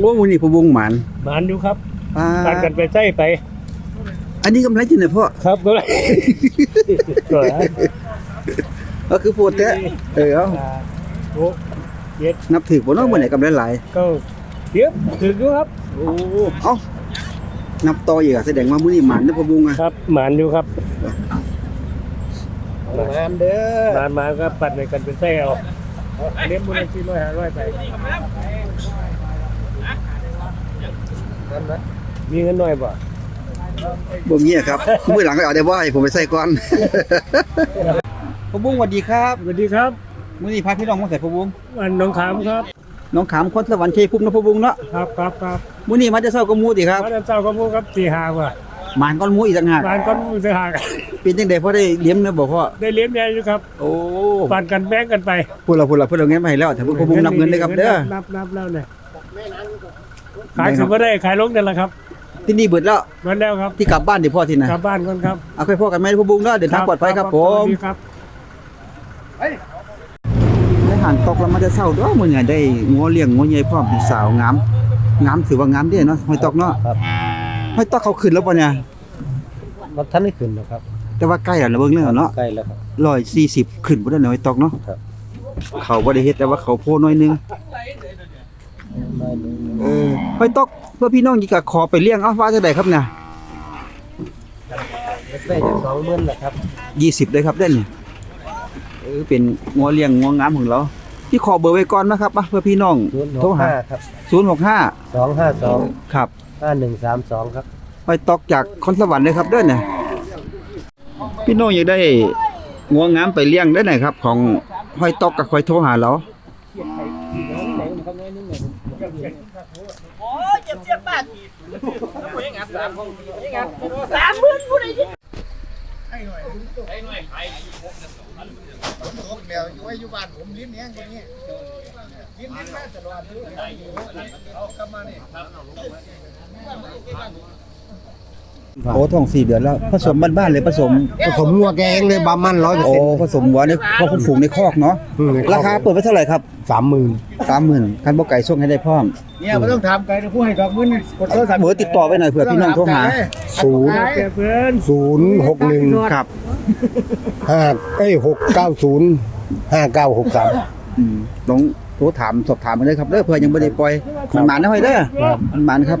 โอ้มื้อนี้พะวงหมานหมานอยู่ครับอ่าการกันไปใส่ไป อันนี้กำไรที่ไหนพ่อ ครับก็เลยก็แล้วก็คือโพดแท้เออเอาโอ้เย็ดนับถือบ่เนาะมื้อไหนกำไรหลายก็เทียบถึงอยู่ครับโอ้เอ้านับต่ออีกอะแสดงว่ามื้อนี้หมานเด้อพะวงอะครับหมานอยู่ครับงามเด้อหมานมาก็ปัดในกันเป็นไส้เอาเลี้ยงมูลนิธิร้อยห้าร้อยไป มีเงินหน่อยบ่บ่มีอะครับมื้อหลังก็เอาได้บ่ให้ผมไปใส่ก่อนพะวงสวัสดีครับสวัสดีครับมื้อนี้พาพี่น้องมาใส่พะวงอันน้องขามครับน้องขามคนสวรรค์ชัยภูมิเนาะพะวงเนาะครับครับครับมื้อนี้มาจะเช้ากับหมู่ติครับวันนั้นเจ้าก็มูครับสี่หาว่ะหมานก้อนหมู่อีกต่างหากบ้านก็มูสี่หาเป็นจังได๋พอได้เลี้ยงเนาะบ่พ่อได้เลี้ยงแน่อยู่ครับ โอ้ปันกันแบ่งกันไปพูดและพูดและพูดเอาเงินมาให้แล้วถ้าพะวงนับเงินเลยครับเด้อนับนับแล้วเนี่ย ขายถึงก็ได้ขายลงเดือนละครับที่นี่เบิดแล้ววันแล้วครับที่กลับบ้านดิพ่อที่ไหนกลับบ้านก่อนครับเอาค่อยพ่อกันไหมพะวงเนาะเดินทางปลอดภัยครับผมสวัสดีครับในหานตกแล้วมันจะเศร้าด้วยมื้อนี้ได้งัวเลี้ยงงัวใหญ่พร้อมเป็นสาวงามงามถือว่างามเด้เนาะห้อยตอกเนาะครับห้อยตอกเขาขึ้นแล้วป่ะเนี่ยรถท่านไม่ขึ้นหรอกครับ แต่ว่าใกล้แล้วนะเบิ่งแล้วเนาะใกล้แล้วครับ140ขึ้นบ่ได้เนาะห้อยตอกเนาะครับเขาบ่ได้เฮ็ดแต่ว่าเขาโพน้อยนึง เออห้อยตอกเพื่อพี่น้องที่ก็ขอไปเลี้ยงเอาว่าจังไดครับเนี่ยได้จากสองหมื่นแหละครับ20เลยครับเด้อนี่เออเป็นงัวเลี้ยงงัวงามของเราพี่ขอเบอร์ไว้ก่อนนะครับมาเพื่อพี่น้องศูนย์โทรหาครับ065สองห้าสองครับห้าหนึ่งสามสองครับหอยตอกจากคอนสวรรค์เลยครับเด้อเนี่ยพี่น้องอยากได้งัวงามไปเลี้ยงได้ไหนครับ ของหอยตอกกับหอยโทรหาเรา เก็บเสียบบ้านอีกผู้ยังงัดสามผู้ยังงัดสามหมื่นผู้ใดยิ่งไอ้หน่อยไอ้หน่อยไอ้หกเดียวอยู่ไว้อยู่บ้านผมลิ้นเนี้ยคนนี้ลิ้นลิ้นมาตลอดเลยเอากลับมาเนี่ย โอ้ท้องสี่เดือนแล้ว ผสมบ้านๆเลยผสม ผสมงัวแกงเลยบามันร้อยเปอร์โอ้เซ็นต์ ผสมวัวในคอกฝูงในคอกเนาะราคาเปิดไว้เท่าไหร่ครับสามหมื่นสามหมื่นคันบ่ไก่ส่งให้ได้พร้อมเนี่ยไม่ต้องถามไกลนะผู้ให้ดอกมื่นกดโทรศัพท์เบอร์ติดต่อไว้หน่อยเผื่อพี่น้องโทรหาศูนย์แกเพื่อนศูนย์หกหนึ่งครับห้าเอ้ยหกเก้าศูนย์ห้าเก้าหกสาม อืมลองโทรถามสอบถามมาเลยครับเด้อเผื่อยังบ่ได้ปล่อยมันหมานนะห้อยเด้อมันหมานครับ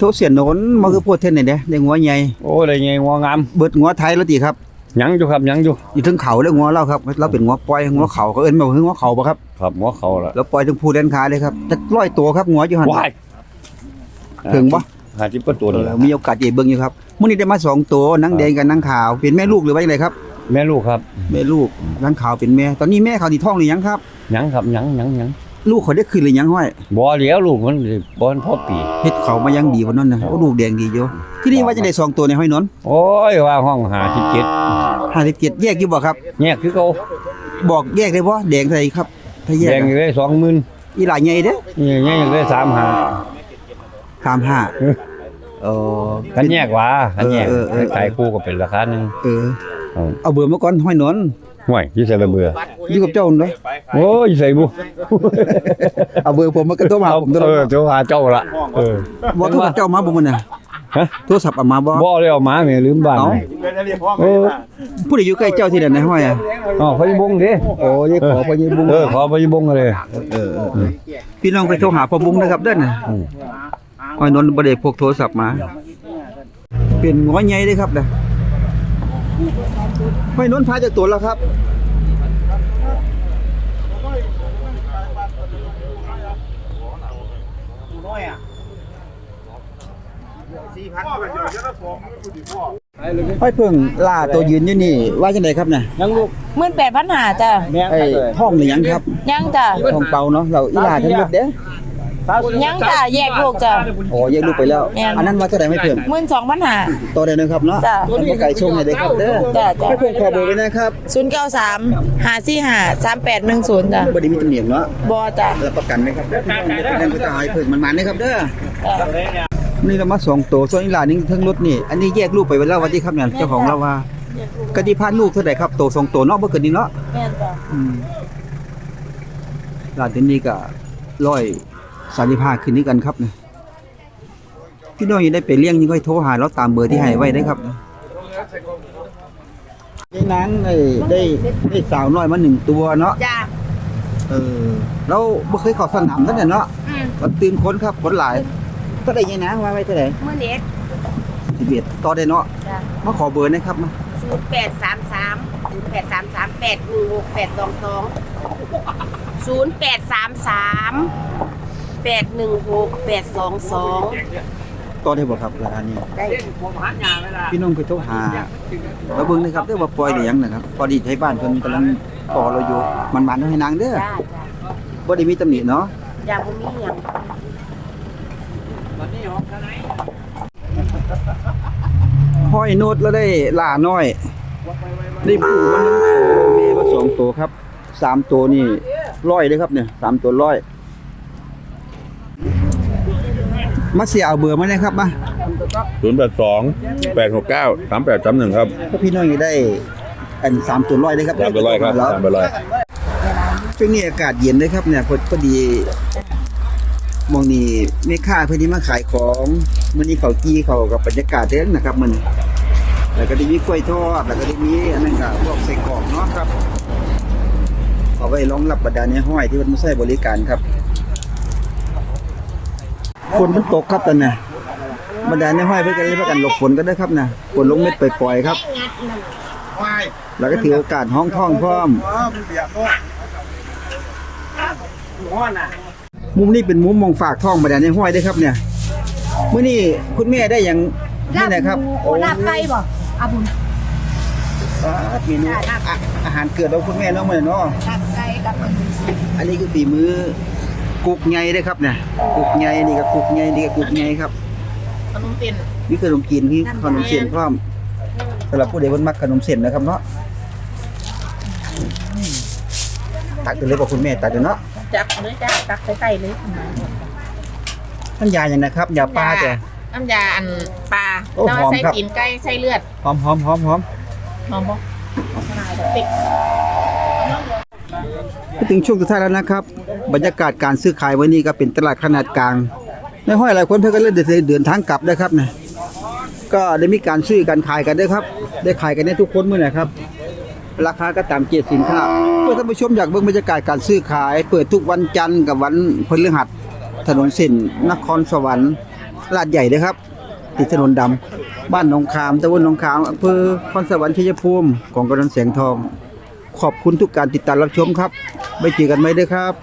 ทเสียนโหนนมาคือโพดเทนนี่เด้ได้งัวใหญ่โอ้ได้ไงงัวงามเบิดงัวไทยแล้วติครับยังอยู่ครับยังอยู่อยู่ถึงเขาแล้วงัวเราครับเราเป็นงัวปล่อยงัวเขาเขาเอิ้นมาว่าคืองัวเขาบ่ครับครับงัวเขาละแล้วปล่อยถึงผู้เล่นขาเลยครับจะร้อยตัวครับงัวอยู่หั่นว้ายถึงบ่หาจิบก็ตัวนี่ล่ะมีโอกาสได้เบิ่งอยู่ครับมื้อนี้ได้มาสองตัวหนังแดงกับหนังขาวเป็นแม่ลูกหรือว่าจังไดครับ แม่ลูกครับ แม่ลูกหนังขาวเป็นแม่ ตอนนี้แม่เขาที่ท้องหรือยังครับยังครับยังยังยัง ลูกเขาได้ขึ้นหรือยังห้อยบ่เลี้ยวลูกมันบ่ทันพ่อปีเฮ็ดเขามายังดีกว่านั้นนะโอ้ลูกแดงดีอยู่ที่นี่ว่าจะได้สองตัวในห้อยนนท์โอ้ยว่าห้องหาที่เจ็ด57แยกอยู่บ่ครับแยกคือเขาบอกแยกได้บ่แดงเท่าไหร่ครับถ้าแยแยกงอะได้สองหมื่นอีหลายใหญ่เด้นี่แยกได้สามหาสามห้าเออคันแยกว่าคันแยกเออเออเออขายคู่ก็เป็นราคาหนึงเออเอาเอาเบอร์มาก่อนห้อยนนท์ ห่วยยี่ใส่ระเบืออยู่กับเจ้าเนาะโอ้ยใส่บุเอาเบอร์ผมมาก็โทรมาหาผมตลอเออดเจ้าหาเจ้าละเออบ่โทรศัพท์เจ้ามาบ่มื้อน่ะฮะโทรศัพท์เอามาบ่บ่เลยเอามาแม่ลืมบ้านเอ้าเออผู้ใดอยู่ใกล้เจ้าที่นั่นนะห้อยอะอ๋อพญบงเด้โอ้ยขอพญบุงเออขอพญบงเลยเออเออเออพี่น้องไปโทรหาพ่อบุงนะครับเด้อน่ะอืมห้อยนนท์บ่ได้พกโทรศัพท์มา เป็นหัวใหญ่เด้ครับน่ะ ห้อยนนท์พาจากตัวแล้วครับสี่พันห้อยเพิ่งล่าตัวยืนอยู่นี่ ว่าจังไดครับน่ะยังลูกหมื่นแปดพันหาจ้ะแม่งไอ้ท้องหรือยังครับ ยังจ้ะท้องเปล่าเนาะเราอีหลาทั้งหมดเด้อ ยังจ้ะแยกลูกจ้ะอ๋อแยกลูกไปแล้ว แม่น อันนั้นว่าเท่าใดไม่เพิ่มหมื่นสองพันหาต่อได้นะครับเนาะจ้ะมันบ่ไก่ชงให้ได้ครับเด้อจ้ะจ้ะ ให้เพิ่งขอเบอร์ไว้นะครับศูนย์เก้าสามหาสี่หาสามแปดหนึ่งศูนย์จ้ะบ่ได้มีตำหนิเนาะบอจ้ะรับประกันไหมครับเด้อนั่นก็จะให้เพิ่งมันๆนะครับเด้อ จ้ะนี่เรามาสองตัวส่วนอีหลานนี่ทั้งรถนี่ อันนี้แยกลูกไปไว้แล้ววันที่ครับเนี่ยเจ้าของเราว่ากติพันลูกเท่าไหร่ครับโตสองตัวเนาะบ่เกินนี้เนาะ แม่นจ้ะ อืมร้านที่นี่ก็ร้อย สามสิบห้าคืนนี้กันครับเนี่ยพี่น้องยังได้ไปเลี้ยงยังค่อยโทรหาเราตามเบอร์ที่ให้ไว้ได้ครับยายนางได้ได้ได้สาวน้อยมาหนึ่งตัวเนาะจ้ะเออเราบ่เคยเข้าสนามนั่นแหละเนาะอืมมันตื่นคนครับคนหลายเท่าไหร่ยายนางว่าไว้เท่าไหร่มื่อเน็ตสิบเอ็ดต่อได้เนาะจ้ะมาขอเบอร์หนะครับมาศูนย์แปดสามสามศูนย์แปดสามสามแปดหนึ่งหกแปดสองสองศูนย์แปดสามสาม แปดหนึ่งหกแปดสองสองต่อได้บ่ครับร้านนี้ ได้ผมหันยาเวลาพี่น้องไปโทรหาเราเบิ่งนะครับเด้อว่าปล่อยหรือยังนะครับ พอดีไทยบ้านเพิ่นกำลังต่อเราอยู่มันๆให้นางเด้อจ้าจ้าบ่ได้มีตำหนิเนาะอย่าบ่มีหยังวันนี้ออกทางไหนห้อยโนดแล้วได้หลาน้อย ได้ผู้มันนึงโอ้แม่มาสองตัวครับสามตัวนี่ร้อยเด้อครับเนี่ยสามตัวร้อย มาเสียเอาเบอร์มาเลยครับมาศูนย์แปดสองแปดหกเก้าสามแปดสามหนึ่งครับถ้าพี่น้องอยากได้อันสามตัวร้อยเลยครับสามไปร้อยครับแล้วสามไปร้อยช่วงนี้อากาศเย็นเลยครับเนี่ยพอพอดีหมองนี้แม่ค้าเพิ่นที่มาขายของมื้อนี้เขากี้เขากับบรรยากาศเด้งนะครับมันแล้วก็ได้มีกล้วยทอดแล้วก็ได้มีอันนั้นก็พวกใส่กรอกเนาะครับเอาไว้รองรับบรรดาในห้อยที่เพิ่นมาใช้บริการครับ ฝนมันตกครับตอนนี้บรรดาในห้อยเพิ่นก็เลยพากันหลบฝนกันเด้อครับนะฝนลงเม็ดปล่อยๆครับ แล้วก็ถือโอกาสห้องท่องพร้อมหัวน่ะมุมนี้เป็นมุมมองฝากท้องมาแดนในห้อยได้อครับเนี่ยมื้อนี้คุณแม่ได้อย่างนี่นะครับโอ้ลาบไก่บ่อาบุญอ่าเมนูอะอาหารเกิดของคุณแม่เนาะมื้อนี้เนาะลาบไก่กับอันนี้คือฝีมือ กุกใหญ่เด้อครับเนี่ยกุกใหญ่นี่ก็กุกใหญ่นี่ก็กุกใหญ่ครับ ขนมเป็นนี่คือขนมจีนที่ขนมเส้นพร้อมสำหรับผู้ใดเพิ่นมักขนมเส้นนะครับเนาะตักกันเลยบ่คุณแม่ตักกันเนาะจักเลยจ้าตักใส่ไก่เลยมันยาอย่างนะครับยาปลาจ้ะน้ำยาอันปลาโอ้แล้วหอมใส่ครับตีนไก่ใส่เลือดหอมหอมหอมหอมหอมบ่ติดมา ถึงช่วงสุดท้ายแล้วนะครับ บรรยากาศการซื้อขายวันนี้ก็เป็นตลาดขนาดกลางในห้อยหลายคนเพิ่นก็เลยเดินเดินทางกลับนะครับเนี่ยก็ได้มีการซื้อการขายกันด้วยครับ ได้ขายกันได้ทุกคนเมื้อนะครับ ราคาก็ตามเกียรติสินค้าเพื่อท่านผู้ชมอยากเบิ่งบรรยากาศการซื้อขาย เปิดทุกวันจันทร์กับวันพฤหัสถนนส้นนครสวรรค์ลาดใหญ่เด้อครับ ติดถนนดำบ้านหนองขามตำบลหนองขามอำเภอคอนสวรรค์ชัยภูมิของกำนันแสงทอง ขอบคุณทุกการติดตามรับชมครับไว้เจอกันไหมเด้อครับ